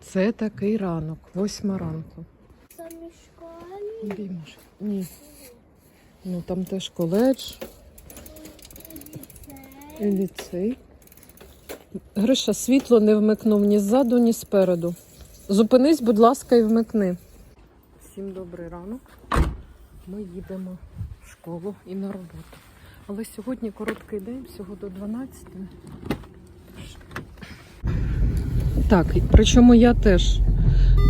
Це такий ранок, восьма ранку. Самі школі. Ні. Ну там теж коледж і ліцей. Гриша, світло не вмикнув ні ззаду, ні спереду. Зупинись, будь ласка, і вмикни. Всім добрий ранок. Ми їдемо в школу і на роботу. Але сьогодні короткий день, всього до 12. Так, причому я теж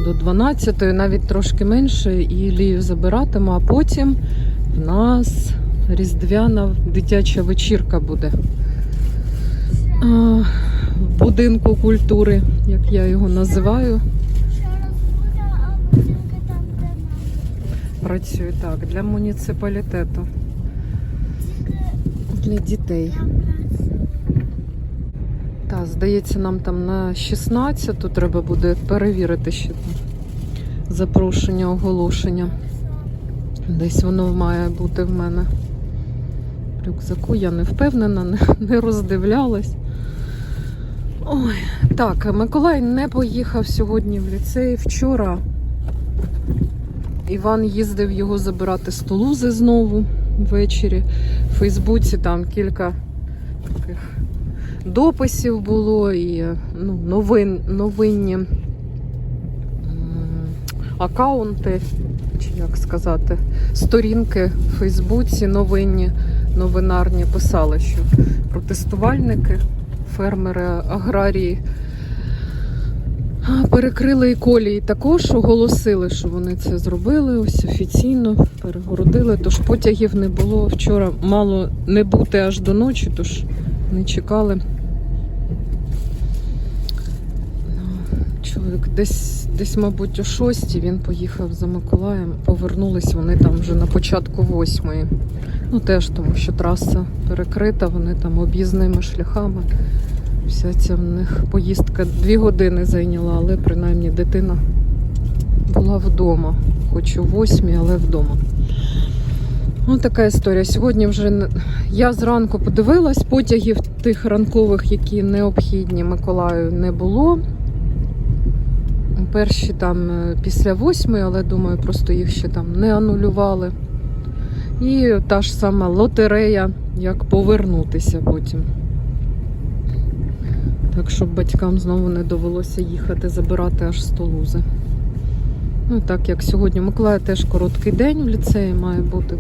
до 12, навіть трошки менше, і Лію забиратиму, а потім в нас різдвяна дитяча вечірка буде. А, в будинку культури, як я його називаю. Працює так для муніципалітету, для дітей. Здається, нам там на 16 то треба буде перевірити ще запрошення, оголошення. Десь воно має бути в мене. В рюкзаку я не впевнена, не, не роздивлялась. Ой, так, Миколай не поїхав сьогодні в ліцей. Вчора Іван їздив його забирати з Тулузи знову ввечері. В Фейсбуці там кілька таких дописів було і ну, новин, новинні акаунти, чи як сказати, сторінки в Фейсбуці новинні, новинарні писали, що протестувальники, фермери, аграрії перекрили і колії також оголосили, що вони це зробили ось офіційно, перегородили, тож потягів не було. Вчора мало не бути аж до ночі, тож не чекали. Ну, Чоловік десь, десь, мабуть, о шостій він поїхав за Миколаєм. Повернулись вони там вже на початку восьмої. Ну теж тому, що траса перекрита, вони там об'їзними шляхами. Вся ця в них поїздка дві години зайняла, але принаймні дитина була вдома. Хоч о восьмій, але вдома. Ось така історія. Сьогодні вже я зранку подивилась, потягів тих ранкових, які необхідні Миколаю, не було. Перші там е, після восьмої, але думаю, просто їх ще там не анулювали. І та ж сама лотерея, як повернутися потім. Так, щоб батькам знову не довелося їхати забирати аж з Тулузи. Ну, так як сьогодні Миколая теж короткий день в ліцеї має бути,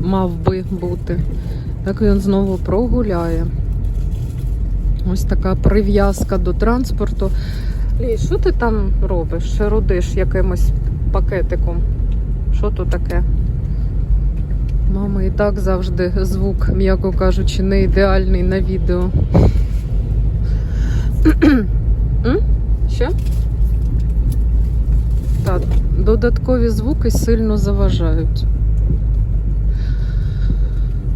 мав би бути. Так він знову прогуляє. Ось така прив'язка до транспорту. Лій, що ти там робиш? Шерудиш якимось пакетиком? Що то таке? Мама і так завжди звук, м'яко кажучи, не ідеальний на відео. Що? Так, додаткові звуки сильно заважають.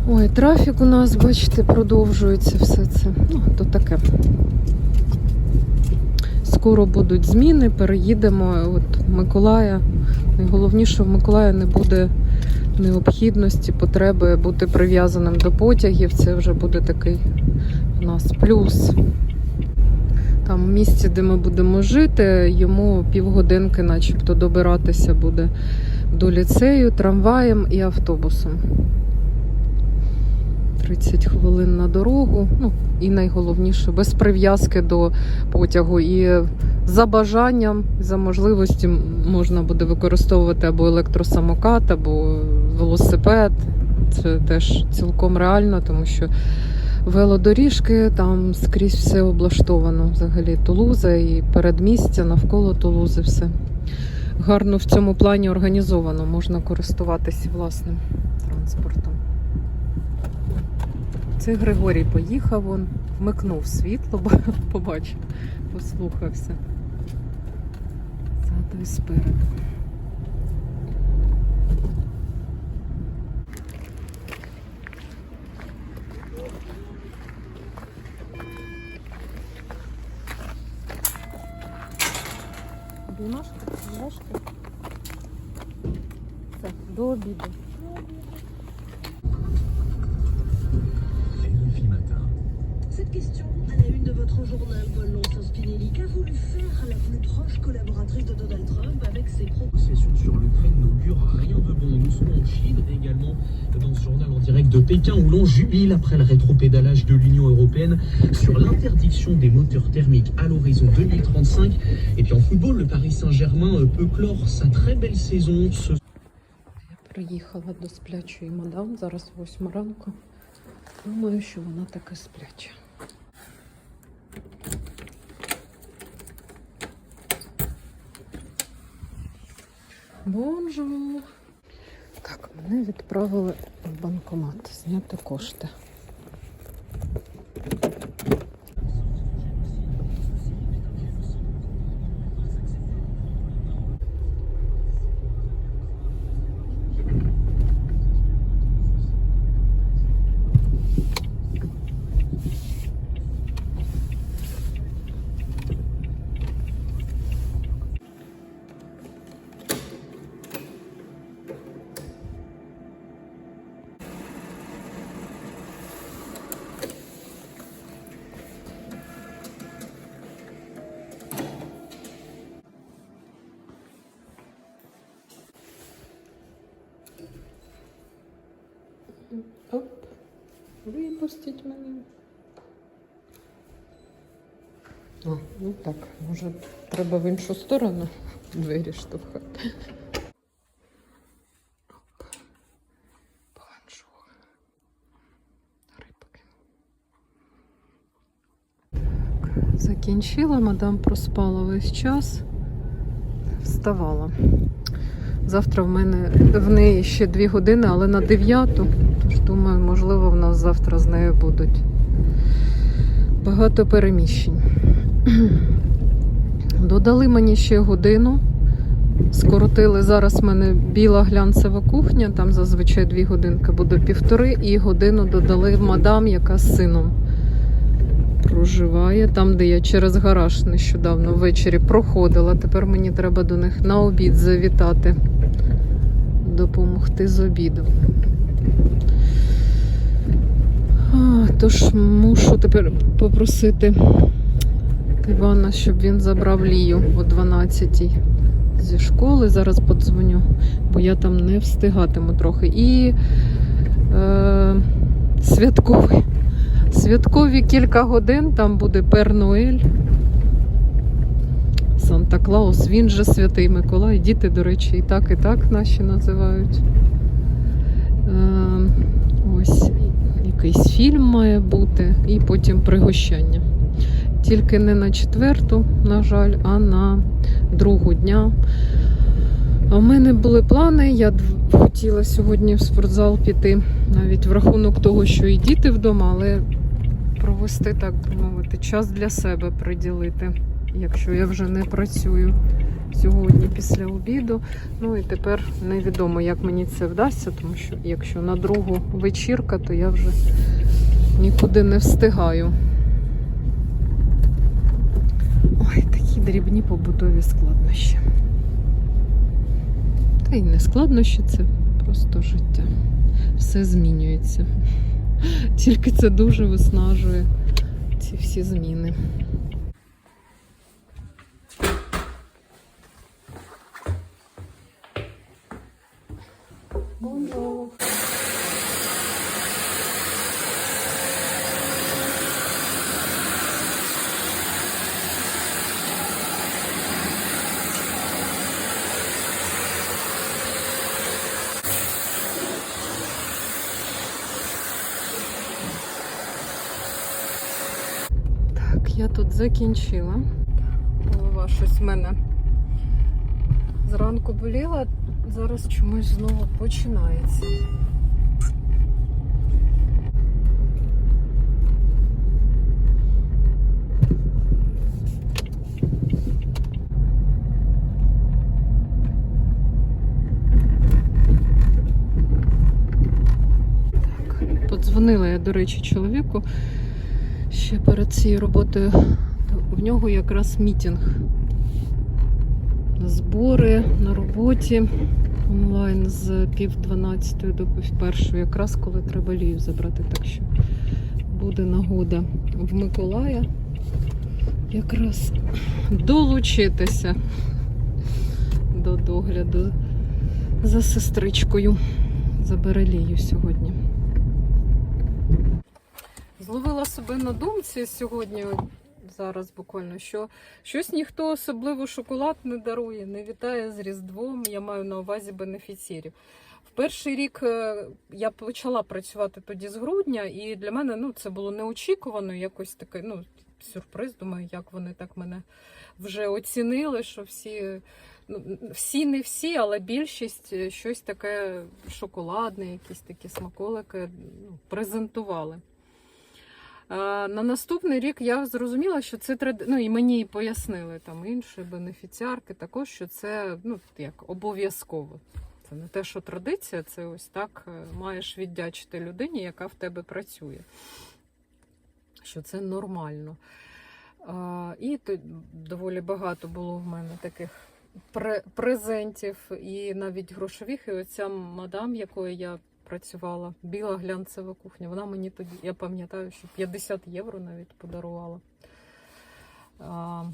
Ой, трафік у нас, бачите, продовжується все це. Ну, то таке. Скоро будуть зміни, переїдемо. От Миколая. Найголовніше, в Миколая не буде необхідності, потреби бути прив'язаним до потягів. Це вже буде такий у нас плюс. Там в місці, де ми будемо жити, йому півгодинки, начебто, добиратися буде до ліцею трамваєм і автобусом. 30 хвилин на дорогу. Ну, і найголовніше, без прив'язки до потягу. І за бажанням, за можливості можна буде використовувати або електросамокат, або велосипед. Це теж цілком реально, тому що велодоріжки, там скрізь все облаштовано. Взагалі Тулуза і передмістя навколо Тулузи все. Гарно в цьому плані організовано, можна користуватися власним транспортом. Це Григорій поїхав, он вмикнув світло, побачив, послухався. Ззаду і спереду. Обіймашки, обіймашки. Все, до обіду. RFI Matin. Cette question à la une de votre journal, Paul Lonsens Spinelli. Qu'a voulu faire la plus proche collaboration prise de Donald Trump avec ses propres de bon. Nous serons en Chine également dans ce journal en direct de Pékin où l'on jubile après le rétropédalage de l'Union européenne sur l'interdiction des moteurs thermiques à l'horizon 2035. Et puis en football, le Paris Saint-Germain euh, peut clore sa très belle saison ce Я приїхала до сплячої мадам, зараз 8 ранку. Думаю, що вона таки спляча. Бонжур! Так, мене відправили в банкомат зняти кошти. Оп, випустіть мене. А, ну так, може треба в іншу сторону двері штовхати. Закінчила, мадам проспала весь час, вставала. Завтра в мене в неї ще дві години, але на дев'яту думаю, можливо, в нас завтра з нею будуть багато переміщень. Додали мені ще годину. Скоротили зараз в мене біла глянцева кухня, там зазвичай дві годинки буде півтори, і годину додали мадам, яка з сином проживає. Там, де я через гараж нещодавно ввечері проходила. Тепер мені треба до них на обід завітати, допомогти з обідом. А, Тож мушу тепер попросити Івана, щоб він забрав Лію о 12-й зі школи. Зараз подзвоню, бо я там не встигатиму трохи. І е, святковий. Святкові кілька годин, там буде Пер Ноель. Санта Клаус, він же Святий Миколай. Діти, до речі, і так, і так наші називають. Е, ось якийсь фільм має бути, і потім пригощання. Тільки не на четверту, на жаль, а на другу дня. В мене були плани. Я хотіла сьогодні в спортзал піти, навіть в рахунок того, що і діти вдома, але провести, так би мовити, час для себе приділити, якщо я вже не працюю сьогодні після обіду. Ну і тепер невідомо, як мені це вдасться, тому що якщо на другу вечірка, то я вже нікуди не встигаю. Ой, такі дрібні побутові складнощі. Та й не складнощі, це просто життя. Все змінюється. Тільки це дуже виснажує ці всі зміни. Закінчила. Голова щось в мене зранку боліла, зараз чомусь знову починається. Подзвонила я, до речі, чоловіку ще перед цією роботою. В нього якраз мітінг. Збори на роботі онлайн з пів дванадцятої до пів першої, якраз коли треба лію забрати. Так що буде нагода в Миколая якраз долучитися до догляду за сестричкою. За Берелію сьогодні. Зловила себе на думці сьогодні, зараз буквально, що щось ніхто особливо шоколад не дарує, не вітає з Різдвом. Я маю на увазі бенефіцірів. В перший рік е, я почала працювати тоді з грудня, і для мене ну, це було неочікувано, якось такий ну, сюрприз. Думаю, як вони так мене вже оцінили, що всі, ну, всі не всі, але більшість е, щось таке шоколадне, якісь такі смаколики ну, презентували. На наступний рік я зрозуміла, що це ну, і мені пояснили там інші бенефіціарки також, що це ну, як обов'язково. Це не те, що традиція, це ось так е, маєш віддячити людині, яка в тебе працює. Що це нормально. А, і то доволі багато було в мене таких презентів і навіть грошових. І оця мадам, якою я працювала, біла глянцева кухня, вона мені тоді, я пам'ятаю, що 50 євро навіть подарувала. А,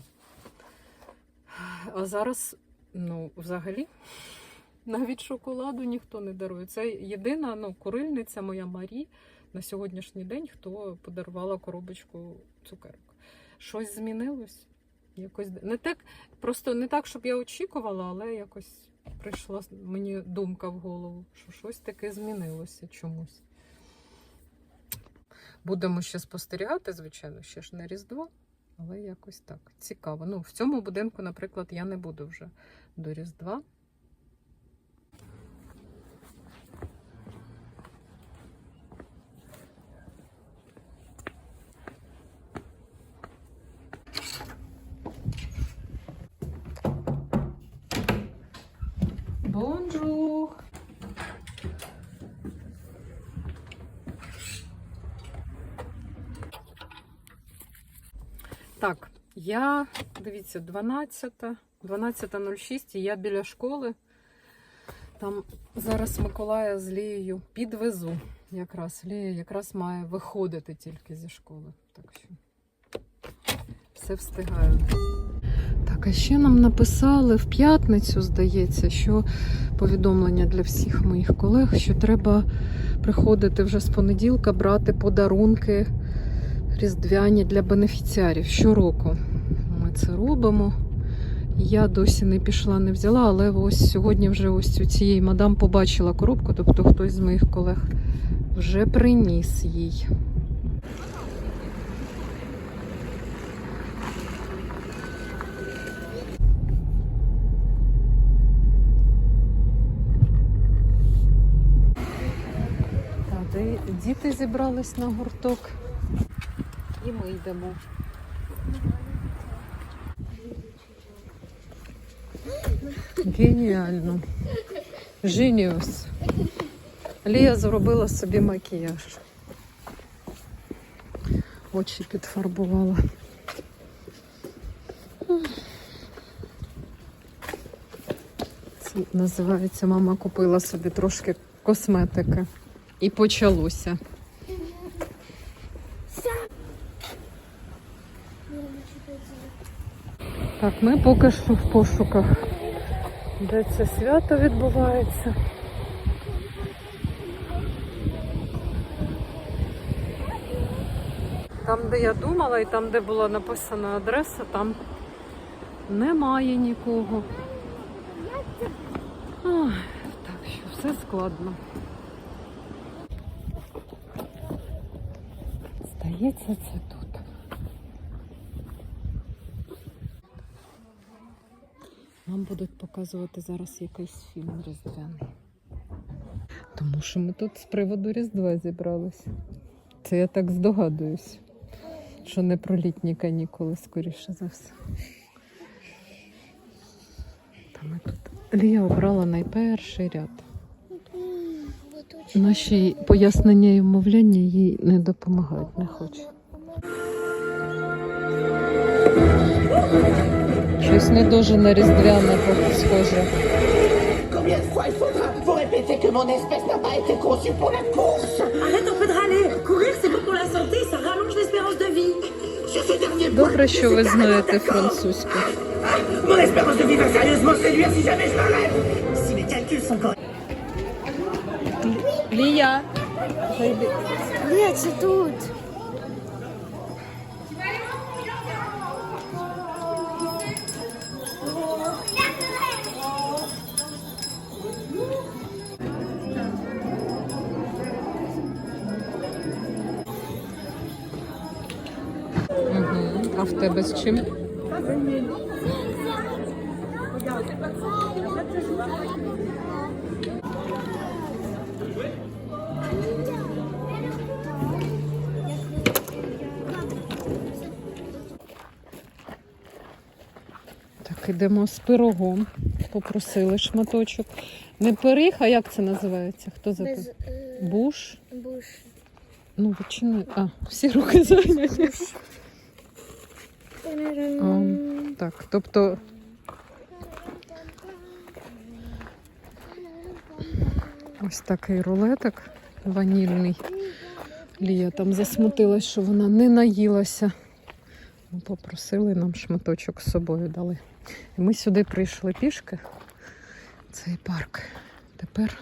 а зараз, ну, взагалі, навіть шоколаду ніхто не дарує. Це єдина ну, курильниця моя Марі на сьогоднішній день, хто подарувала коробочку цукерок. Щось змінилось? Якось не так, просто не так, щоб я очікувала, але якось прийшла мені думка в голову, що щось таке змінилося чомусь. Будемо ще спостерігати, звичайно, ще ж на Різдво, але якось так. Цікаво. Ну, в цьому будинку, наприклад, я не буду вже до Різдва. Я, дивіться, 12, 12.06, і я біля школи. Там зараз Миколая з Лією підвезу. Якраз Лія якраз має виходити тільки зі школи. Так що все встигаю. Так, а ще нам написали в п'ятницю, здається, що повідомлення для всіх моїх колег, що треба приходити вже з понеділка, брати подарунки різдвяні для бенефіціарів щороку. Це робимо. Я досі не пішла, не взяла, але ось сьогодні вже ось у цієї мадам побачила коробку, тобто хтось з моїх колег вже приніс їй. Діти зібрались на гурток. І ми йдемо. Геніально. Женіус. Лія зробила собі макіяж. Очі підфарбувала. Це називається, мама купила собі трошки косметики. І почалося. Так, ми поки що в пошуках, де це свято відбувається. Там, де я думала, і там, де була написана адреса, там немає нікого. Ой, так що все складно. Здається, це тут. Нам будуть показувати зараз якийсь фільм різдвяний. Тому що ми тут з приводу Різдва зібралися. Це я так здогадуюсь, що не про літні канікули, скоріше за все. Та ми тут. Лія обрала найперший ряд. Наші пояснення і вмовляння їй не допомагають, не хоче. Щось не дуже на різдвяне схоже. Combien de fois il faudra vous répéter que mon в тебе з чим? Так, ідемо з пирогом. Попросили шматочок. Не пиріг, а як це називається? Хто за Без е, Буш? буш. Ну, відчини. А, всі руки зайняті. Так, тобто ось такий рулетик ванільний. Лія там засмутилась, що вона не наїлася. Ну, Попросили нам шматочок з собою дали. І ми сюди прийшли пішки. Цей парк. Тепер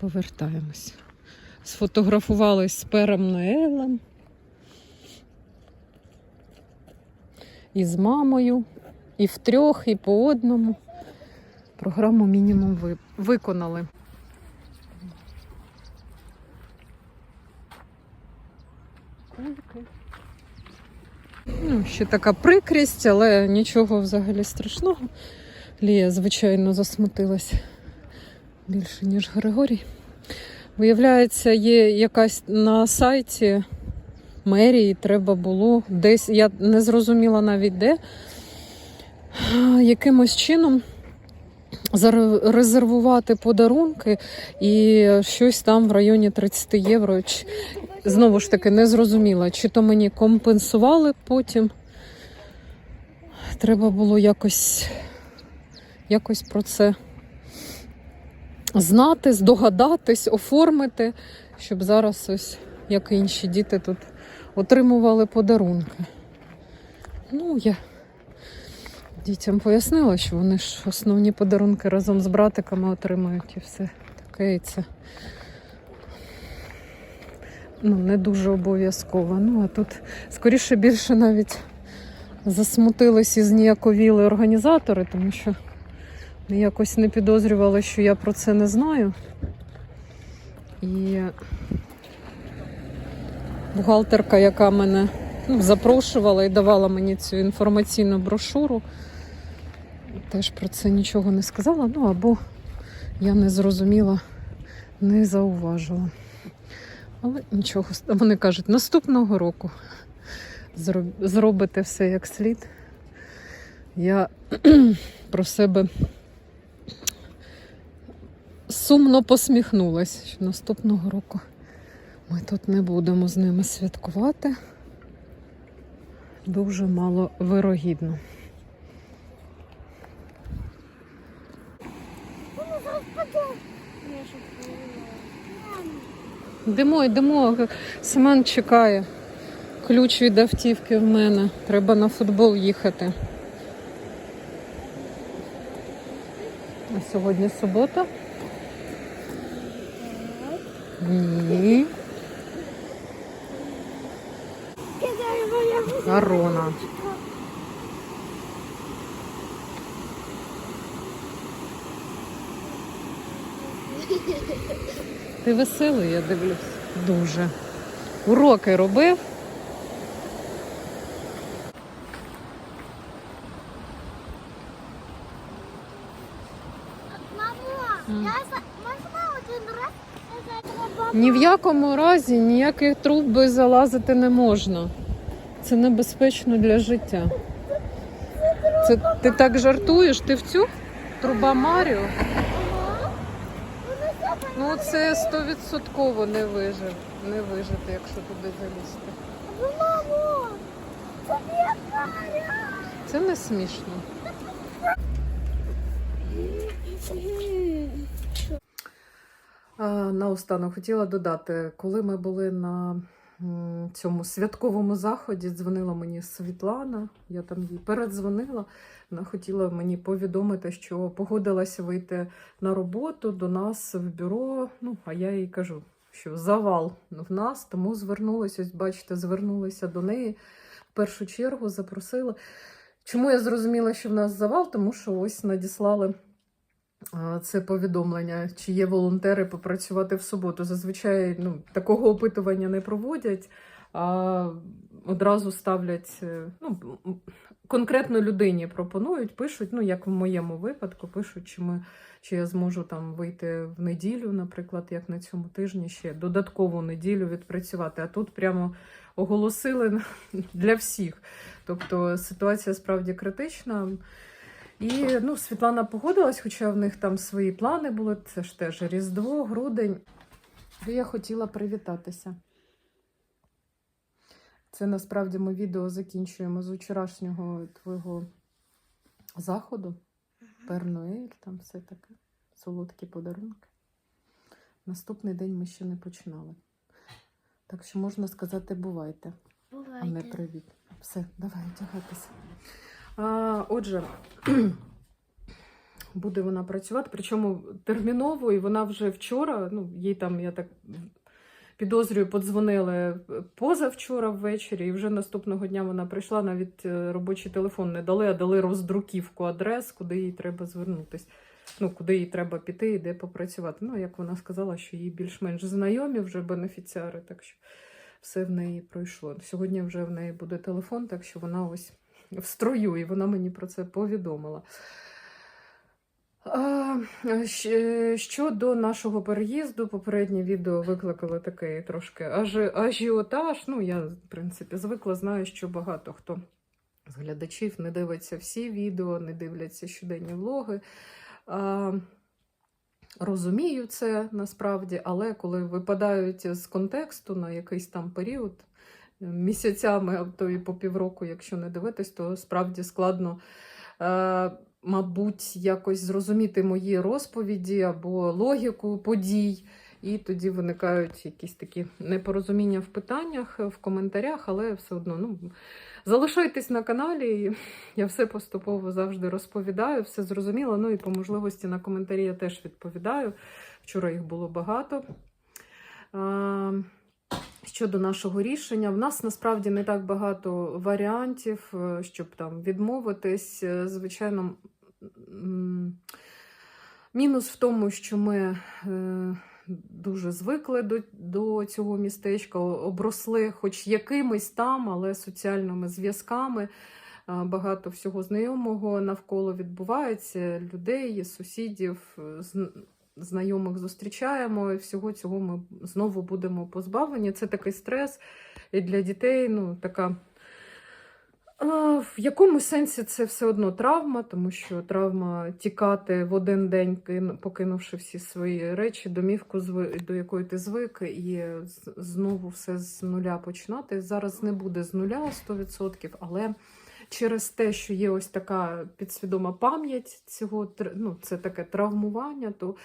повертаємось. Сфотографувались з пером Ноелем. І з мамою, і втрьох, і по одному. Програму мінімум ви... виконали. Ну, ще така прикрість, але нічого взагалі страшного. Лія, звичайно, засмутилась більше, ніж Григорій. Виявляється, є якась на сайті мерії, треба було десь, я не зрозуміла навіть де, якимось чином зарезервувати подарунки і щось там в районі 30 євро. Знову ж таки, не зрозуміла, чи то мені компенсували потім. Треба було якось, якось про це знати, здогадатись, оформити, щоб зараз ось, як інші діти тут отримували подарунки. Ну, я дітям пояснила, що вони ж основні подарунки разом з братиками отримують і все таке. І це ну, не дуже обов'язково. Ну, а тут скоріше більше навіть засмутились і зніяковіли організатори, тому що якось не підозрювали, що я про це не знаю. І бухгалтерка, яка мене ну, запрошувала і давала мені цю інформаційну брошуру, теж про це нічого не сказала. Ну або я не зрозуміла, не зауважила. Але нічого, вони кажуть, наступного року зробите все як слід. Я про себе сумно посміхнулась, що наступного року ми тут не будемо з ними святкувати. Дуже мало вирогідно. Йдемо, йдемо. Семен чекає. Ключ від автівки в мене. Треба на футбол їхати. А сьогодні субота? Ні. Арона. Ти веселий, я дивлюсь. Дуже. Уроки робив. Мамо, я за- можна один раз сказати Ні в якому разі ніяких труби залазити не можна. Це небезпечно для життя. Це ти так жартуєш? Ти в цю? Труба Маріо? Ну це стовідсотково не вижив. Не вижити, якщо туди залізти. Це не смішно. Наостанок хотіла додати, коли ми були на цьому святковому заході дзвонила мені Світлана. Я там їй передзвонила. Вона хотіла мені повідомити, що погодилася вийти на роботу до нас в бюро. Ну, а я їй кажу, що завал в нас, тому звернулася, ось бачите, звернулися до неї в першу чергу, запросили. Чому я зрозуміла, що в нас завал? Тому що ось надіслали це повідомлення, чи є волонтери попрацювати в суботу. Зазвичай ну, такого опитування не проводять, а одразу ставлять е, ну, конкретно людині пропонують, пишуть, ну як в моєму випадку, пишуть, чи ми чи я зможу там вийти в неділю, наприклад, як на цьому тижні ще додаткову неділю відпрацювати. А тут прямо оголосили для всіх. Тобто ситуація справді критична. І ну, Світлана погодилась, хоча в них там свої плани були. Це ж теж Різдво, грудень. І я хотіла привітатися. Це насправді ми відео закінчуємо з вчорашнього твого заходу. Пернуель, там все таке. Солодкі подарунки. Наступний день ми ще не починали. Так що можна сказати, бувайте, а не привіт. Все, давай одягатися. Отже, буде вона працювати, причому терміново, і вона вже вчора, ну, їй там, я так підозрюю, подзвонили позавчора ввечері, і вже наступного дня вона прийшла, навіть е, робочий телефон не дали, а дали роздруківку адрес, куди їй треба звернутися. Ну, куди їй треба піти і де попрацювати. Ну, як вона сказала, що їй більш-менш знайомі вже бенефіціари, так що все в неї пройшло. Сьогодні вже в неї буде телефон, так що вона ось в строю, і вона мені про це повідомила. Щодо нашого переїзду, попереднє відео викликало такий трошки ажі- ажіотаж. Ну, я, в принципі, звикла, знаю, що багато хто з глядачів не дивиться всі відео, не дивляться щоденні влоги. Розумію це насправді, але коли випадають з контексту на якийсь там період, місяцями, а то і по півроку, якщо не дивитись, то справді складно, е, мабуть, якось зрозуміти мої розповіді або логіку подій. І тоді виникають якісь такі непорозуміння в питаннях, в коментарях, але все одно ну, залишайтесь на каналі. і Я все поступово завжди розповідаю, все зрозуміло. Ну і по можливості на коментарі я теж відповідаю. Вчора їх було багато. Щодо нашого рішення, в нас насправді не так багато варіантів, е, щоб там відмовитись. Е, Звичайно, мінус в тому, що ми е, дуже звикли до, до цього містечка, обросли хоч якимись там, але соціальними зв'язками. Багато всього знайомого навколо відбувається, людей, сусідів, знайомих зустрічаємо, і всього цього ми знову будемо позбавлені. Це такий стрес і для дітей, ну, така. В якому сенсі це все одно травма, тому що травма тікати в один день, покинувши всі свої речі, домівку, до якої ти звик, і знову все з нуля починати. Зараз не буде з нуля 100%, але через те, що є ось така підсвідома пам'ять цього, ну, це таке травмування, то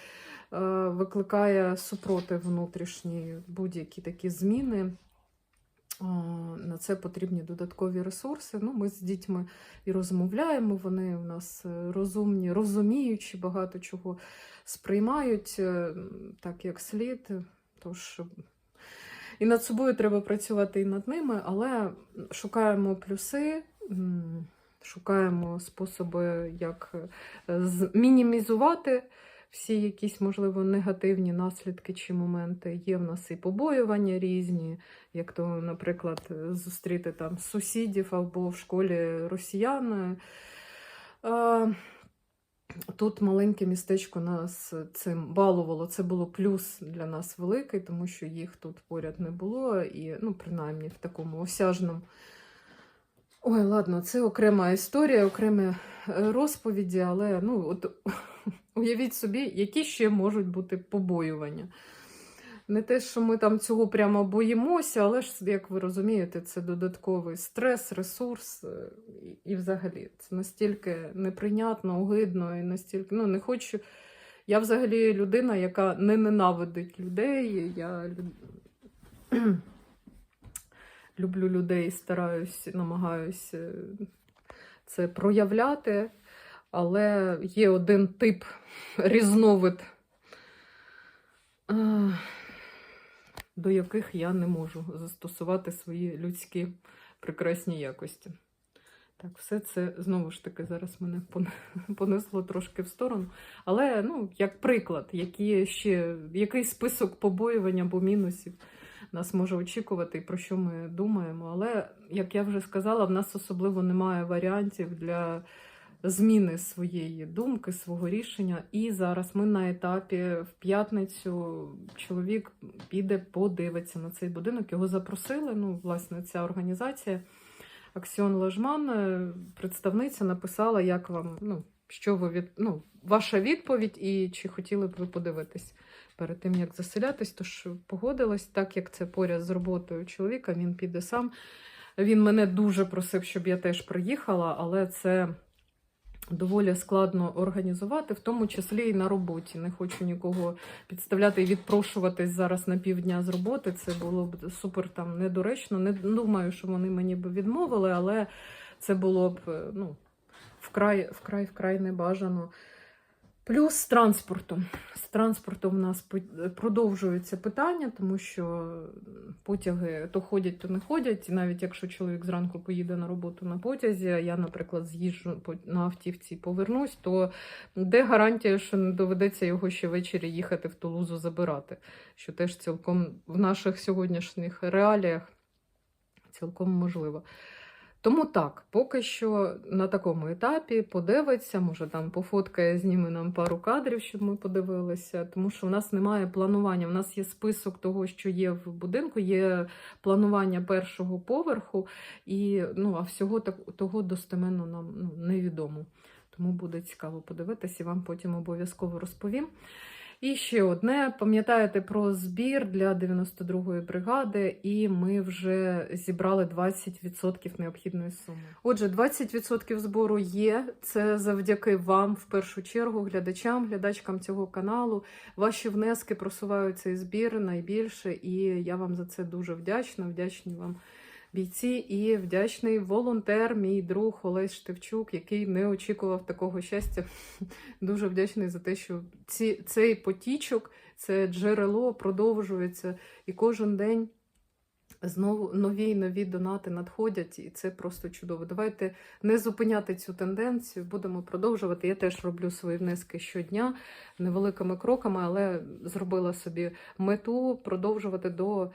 е, викликає супротив внутрішній будь-які такі зміни. На це потрібні додаткові ресурси. Ну, ми з дітьми і розмовляємо, вони у нас е, розумні, розуміючі, багато чого сприймають е, так, як слід. Тож і над собою треба працювати і над ними, але шукаємо плюси, шукаємо способи, як е, мінімізувати всі якісь, можливо, негативні наслідки чи моменти. Є в нас і побоювання різні, як то, наприклад, зустріти там сусідів або в школі росіян. Тут маленьке містечко нас цим балувало. Це було плюс для нас великий, тому що їх тут поряд не було, і, ну, принаймні, в такому осяжному. Ой, ладно, це окрема історія, окремі е, розповіді, але ну, от, уявіть собі, які ще можуть бути побоювання. Не те, що ми там цього прямо боїмося, але ж, як ви розумієте, це додатковий стрес, ресурс. е, І, взагалі це настільки неприйнятно, огидно і настільки. Ну, не хочу. Я взагалі людина, яка не ненавидить людей. Я люблю людей, стараюсь, намагаюсь е, це проявляти. Але є один тип різновид, до яких я не можу застосувати свої людські прекрасні якості. Так, все це знову ж таки зараз мене понесло трошки в сторону. Але ну, як приклад, які ще, який список побоювань або мінусів нас може очікувати і про що ми думаємо. Але, як я вже сказала, в нас особливо немає варіантів для зміни своєї думки, свого рішення. І зараз ми на етапі в п'ятницю чоловік піде, подивиться на цей будинок. Його запросили. Ну, власне, ця організація. Аксіон Ложман, е, представниця, написала, як вам, ну, що ви від, ну, ваша відповідь, і чи хотіли б ви подивитись перед тим, як заселятись. Тож погодилась, так як це поряд з роботою чоловіка, він піде сам. Він мене дуже просив, щоб я теж приїхала, але це доволі складно організувати, в тому числі і на роботі. Не хочу нікого підставляти і відпрошуватись зараз на півдня з роботи. Це було б супер там недоречно. Не думаю, що вони мені б відмовили, але це було б е, ну, вкрай, вкрай, вкрай небажано. Плюс з транспортом. З транспортом у нас продовжується питання, тому що потяги то ходять, то не ходять. І навіть якщо чоловік зранку поїде на роботу на потязі, а я, наприклад, з'їжджу на автівці і повернусь, то де гарантія, що не доведеться його ще ввечері їхати в Тулузу забирати? Що теж цілком в наших сьогоднішніх реаліях цілком можливо. Тому так, поки що на такому етапі подивиться, може там пофоткає, зніме нам пару кадрів, щоб ми подивилися, тому що в нас немає планування. У нас є список того, що є в будинку, є планування першого поверху, і ну, а всього так, того достеменно нам ну, невідомо. Тому буде цікаво подивитися і вам потім обов'язково розповім. І ще одне, пам'ятаєте про збір для 92-ї бригади, і ми вже зібрали 20% необхідної суми. Отже, 20% збору є. Це завдяки вам, в першу чергу, глядачам, глядачкам цього каналу. Ваші внески просувають цей збір найбільше, і я вам за це дуже вдячна. Вдячні вам бійці і вдячний волонтер, мій друг Олесь Штевчук, який не очікував такого щастя. Дуже вдячний за те, що ці, цей потічок, це джерело продовжується, і кожен день знову нові й нові донати надходять, і це просто чудово. Давайте не зупиняти цю тенденцію, будемо продовжувати. Я теж роблю свої внески щодня невеликими кроками, але зробила собі мету продовжувати до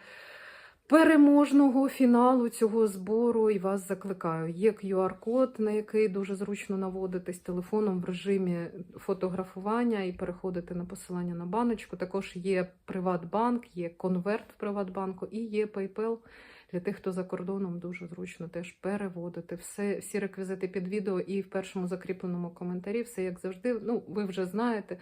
переможного фіналу цього збору і вас закликаю. Є QR-код, на який дуже зручно наводитись телефоном в режимі фотографування і переходити на посилання на баночку. Також є Приватбанк, є конверт в Приватбанку і є PayPal. Для тих, хто за кордоном, дуже зручно теж переводити. Все, всі реквізити під відео і в першому закріпленому коментарі, все як завжди. Ну, ви вже знаєте.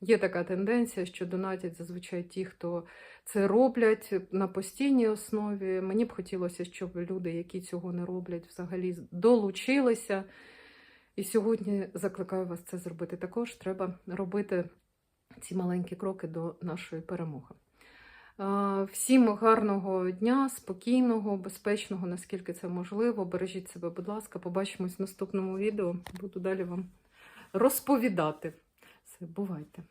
Є така тенденція, що донатять зазвичай ті, хто це роблять на постійній основі. Мені б хотілося, щоб люди, які цього не роблять, взагалі долучилися. І сьогодні закликаю вас це зробити. Також треба робити ці маленькі кроки до нашої перемоги. Всім гарного дня, спокійного, безпечного, наскільки це можливо. Бережіть себе, будь ласка, побачимось в наступному відео. Буду далі вам розповідати. Бувайте.